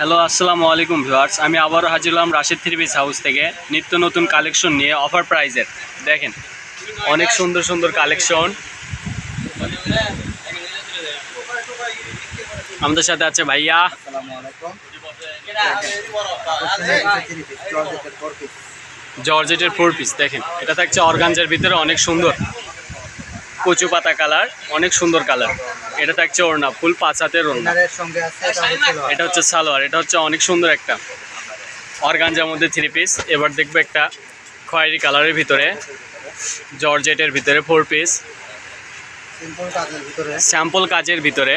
Hello আসসালামু আলাইকুম viewers. আমি আবারও হাজির হলাম রাশিদ থ্রি পিস হাউস থেকে। নিত্য নতুন কালেকশন নিয়ে অফার প্রাইজের দেখেন অনেক সুন্দর সুন্দর কালেকশন। আমাদের সাথে আছে ভাইয়া। জর্জেটের ফোর পিস দেখেন। এটা থাকছে অর্গানজার ভিতরে অনেক সুন্দর। কচু পাতা কালার অনেক সুন্দর কালার। এটা থাকছে ওড়না ফুল পাঁচ হাতের ওড়না। এটা হচ্ছে সালোয়ার এটা হচ্ছে অনেক সুন্দর একটা। অর্গানজার মধ্যে থ্রি পিস এবার দেখব একটা খয়েরি কালারের ভিতরে জর্জেটের ভিতরে ফোর পিস সিম্পল কাজের ভিতরে। স্যাম্পল কাজের ভিতরে।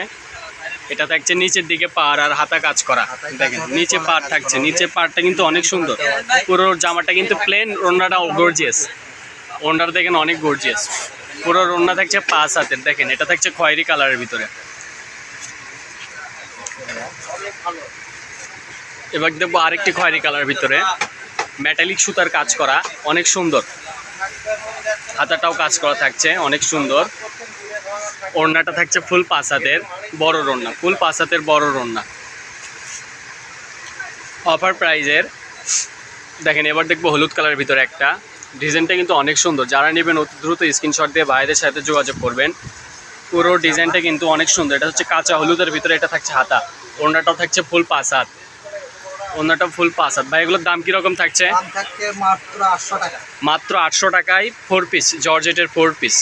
এটা থাকছে নিচের দিকে পাড় আর হাতা কাজ করা। দেখেন নিচে পাড় থাকছে নিচে পাড়টা কিন্তু অনেক সুন্দর। পুরো জামাটা কিন্তু প্লেন ওড়নাটা গর্জিয়াস ওড়নাটা দেখেন অনেক গর্জিয়াস পুরো ওড়না থাকছে পাঁচ হাতের, দেখেন, এটা থাকছে খয়েরি কালারের ভিতরে। এবার দেখব আরেকটি খয়েরি কালার ভিতরে। মেটালিক সুতার কাজ করা, অনেক সুন্দর। হাতাটাও কাজ করা থাকছে, অনেক সুন্দর। ওড়নাটা থাকছে ফুল পাঁচ হাতের, বড় ওড়না, ফুল পাঁচ হাতের বড় ওড়না। অফার প্রাইজের দেখেন, এবার দেখব হলুদ কালারের ভিতরে একটা। ডিজাইনটা কিন্তু অনেক সুন্দর। যারা নেবেন অতি দ্রুত স্ক্রিনশট দিয়ে ভাইদের সাথে যোগাযোগ করবেন। পুরো ডিজাইনটা কিন্তু অনেক সুন্দর। এটা হচ্ছে কাঁচা হলুদের ভিতরে এটা থাকছে হাতা। ওড়নাটাও থাকছে ফুল পাঁচ হাত। ফুল পাঁচ হাত। ভাই এগুলোর দাম কীরকম থাকছে? মাত্র আটশো টাকা। মাত্র আটশো টাকায় ফোর পিস জর্জেটের ফোর পিস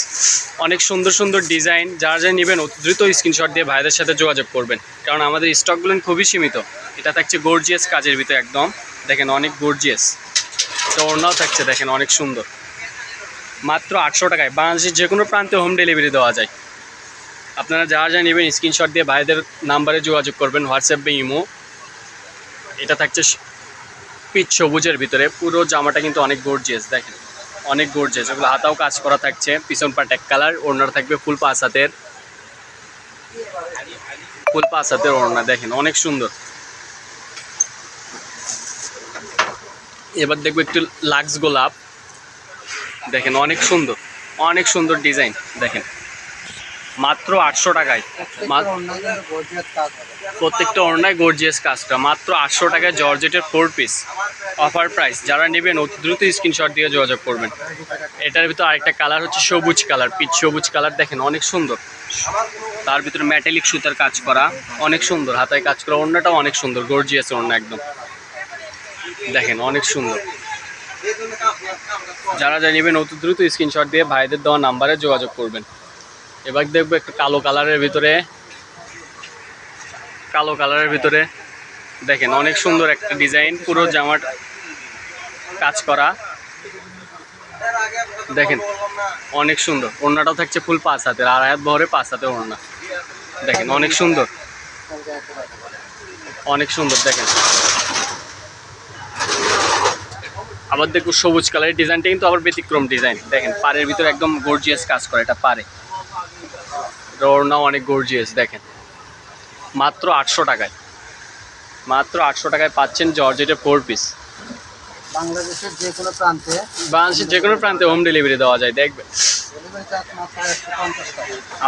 অনেক সুন্দর সুন্দর ডিজাইন। যারা যা নেবেন অতি দ্রুত স্ক্রিনশট দিয়ে ভাইদের সাথে যোগাযোগ করবেন। কারণ আমাদের স্টকগুলো খুবই সীমিত। এটা থাকছে গর্জিয়াস কাজের ভিতরে একদম। দেখেন অনেক গর্জিয়াস ওড়নাও থাকছে দেখেন, অনেক সুন্দর। মাত্র আটশো টাকায়। বাংলাদেশের যে কোনো প্রান্তে হোম ডেলিভারি দেওয়া যায়। আপনারা যারা যা নেবেন স্ক্রিনশট দিয়ে ভাইদের নাম্বারে যোগাযোগ করবেন হোয়াটসঅ্যাপ বা ইমো এটা থাকছে পিচ সবুজের ভিতরে। পুরো জামাটা কিন্তু অনেক গর্জিয়াস দেখেন। অনেক গর্জিয়াস এগুলো হাতাও কাজ করা থাকছে। পিছন পাট এক কালার ওড়নাটা থাকবে ফুল পাঁচ হাতের। ফুল পাঁচ হাতের ওড়না, দেখেন, অনেক সুন্দর। এবার দেখব একটু লাক্স গোলাপ। দেখেন, অনেক সুন্দর অনেক সুন্দর ডিজাইন দেখেন। মাত্র আটশো টাকায়। প্রত্যেকটা অন্যায় গর্জিয়াস কাজটা। মাত্র আটশো টাকায় জর্জেটের ফোর পিস অফার প্রাইস যারা নেবেন, অতি দ্রুত স্ক্রিনশট দিয়ে যোগাযোগ করবেন। এটার ভিতর আরেকটা কালার হচ্ছে সবুজ কালার পিচ সবুজ কালার দেখেন, অনেক সুন্দর। তার ভিতরে ম্যাটালিক সুতার কাজ করা, অনেক সুন্দর। হাতায় কাজ করা অন্যটাও অনেক সুন্দর গর্জিয়াস অন্য একদম। দেখেন, অনেক সুন্দর। যারা যা নেবেন অতি দ্রুত স্ক্রিনশট দিয়ে ভাইদের দেওয়া নাম্বারে যোগাযোগ করবেন। এবার দেখব একটু কালো কালারের ভিতরে। কালো কালারের ভিতরে। দেখেন, অনেক সুন্দর একটা ডিজাইন পুরো জামার কাজ করা। দেখেন, অনেক সুন্দর। ওড়নাটাও থাকছে ফুল পাঁচ হাতের, আর হাত ভরে পাঁচ হাতের ওড়না। দেখেন, অনেক সুন্দর। অনেক সুন্দর, দেখেন। আবার দেখব সবুজ কালারের ডিজাইনটা কিন্তু আবার ব্যতিক্রম ডিজাইন দেখেন পাড়ের ভিতরে একদম গর্জিয়াস কাজ করে এটা পারে ওড়নাও অনেক গর্জিয়াস দেখেন। মাত্র আটশো টাকায়। মাত্র আটশো টাকায় পাচ্ছেন জর্জেটের ফোর পিস বাংলাদেশের যে কোনো প্রান্তে বাংলাদেশের যে কোনো প্রান্তে হোম ডেলিভারি দেওয়া যায় দেখবেন।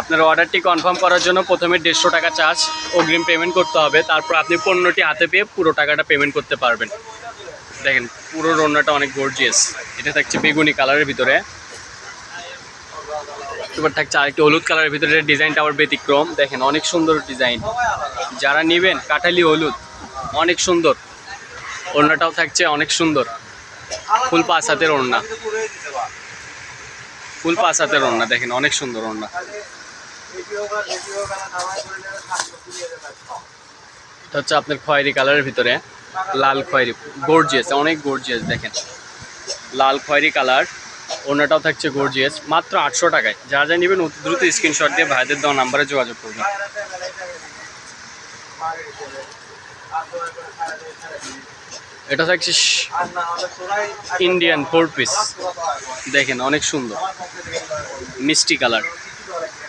আপনার অর্ডারটি কনফার্ম করার জন্য প্রথমে দেড়শো টাকা চার্জ অগ্রিম পেমেন্ট করতে হবে। তারপর আপনি পণ্যটি হাতে পেয়ে পুরো টাকাটা পেমেন্ট করতে পারবেন। দেখেন, পুরো রান্নাটা অনেক গর্জিয়াস এটা থাকছে বেগুনি কালারের ভিতরে। এবার থাকছে আরেকটি হলুদ কালারের ভিতরে। ডিজাইনটা আবার ব্যতিক্রম। দেখেন, অনেক সুন্দর ডিজাইন যারা নেবেন, কাঠালি হলুদ, অনেক সুন্দর। ওড়নাটাও থাকছে অনেক সুন্দর। ফুল পাঁচ হাতের ওড়না ফুল পাঁচ হাতের ওড়না দেখেন, অনেক সুন্দর ওড়না এটা হচ্ছে আপনার খয়েরি কালারের ভিতরে। লাল খয়েরি গর্জিয়াস অনেক গর্জিয়াস দেখেন। লাল খয়েরি কালার, ওনাটাও থাকছে গর্জিয়াস মাত্র আটশো টাকায়। যা যা নেবেন, অতি দ্রুত স্ক্রিনশট দিয়ে ভাইদের দেওয়া নাম্বারে যোগাযোগ করবেন। এটা থাকছে ইন্ডিয়ান ফোর পিস দেখেন, অনেক সুন্দর। মিষ্টি কালার।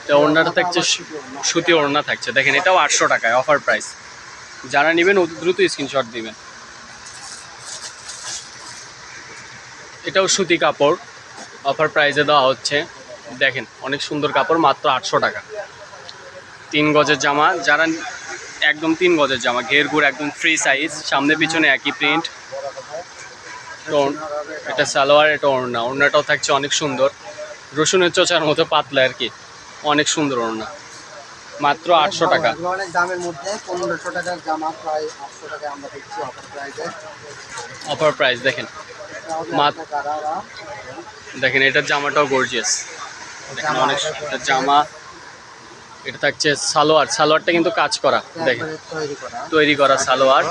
এটা ওড়নাটা থাকছে সুতি ওড়না থাকছে। দেখেন, এটাও আটশো টাকায় অফার প্রাইস যারা নেবেন, অতি দ্রুত স্ক্রিনশট দিবেন। এটাও সুতি কাপড়। অফার প্রাইজে দেওয়া হচ্ছে। দেখেন, অনেক সুন্দর কাপড়, মাত্র আটশো টাকা। তিন গজের জামা, যারা একদম তিন গজের জামা, ঘের ঘুর একদম ফ্রি সাইজ সামনে পিছনে একই প্রিন্ট এটা সালোয়ার, এটা ওড়না। ওড়নাটাও থাকছে অনেক সুন্দর। রসুনের চোচার মতো পাতলা আর কি। অনেক সুন্দর ওড়না। মাত্র আটশো টাকা। অনেক দামের মধ্যে পনেরোশো টাকার জামা প্রায় আটশো টাকায় আমরা দিচ্ছি অফার প্রাইসে অফার প্রাইস দেখেন। দেখেন এটার জামাটাও গর্জিয়াস দেখেন অনেক জামা। এটা থাকছে সালোয়ার। সালোয়ারটা কিন্তু কাজ করা দেখেন। তৈরি করা। তৈরি করা সালোয়ার।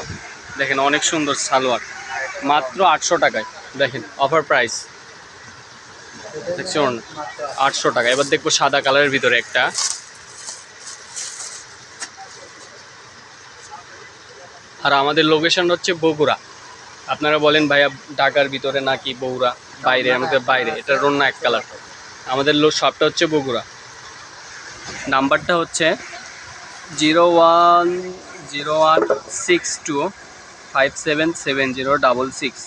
দেখেন অনেক সুন্দর সালোয়ার। মাত্র আটশো টাকায় দেখেন অফার প্রাইস দেখছেন? আটশো টাকা। এবার দেখব সাদা কালারের ভিতরে একটা। আর আমাদের লোকেশন হচ্ছে বগুড়া। আপনারা বলেন ভাইয়া ঢাকার ভিতরে নাকি বগুড়া? বাইরে আমাদের বাইরে। এটা অন্য এক কালার আমাদের লো শপটা হচ্ছে বগুড়া। নাম্বারটা হচ্ছে zero one zero one six two five seven seven zero double six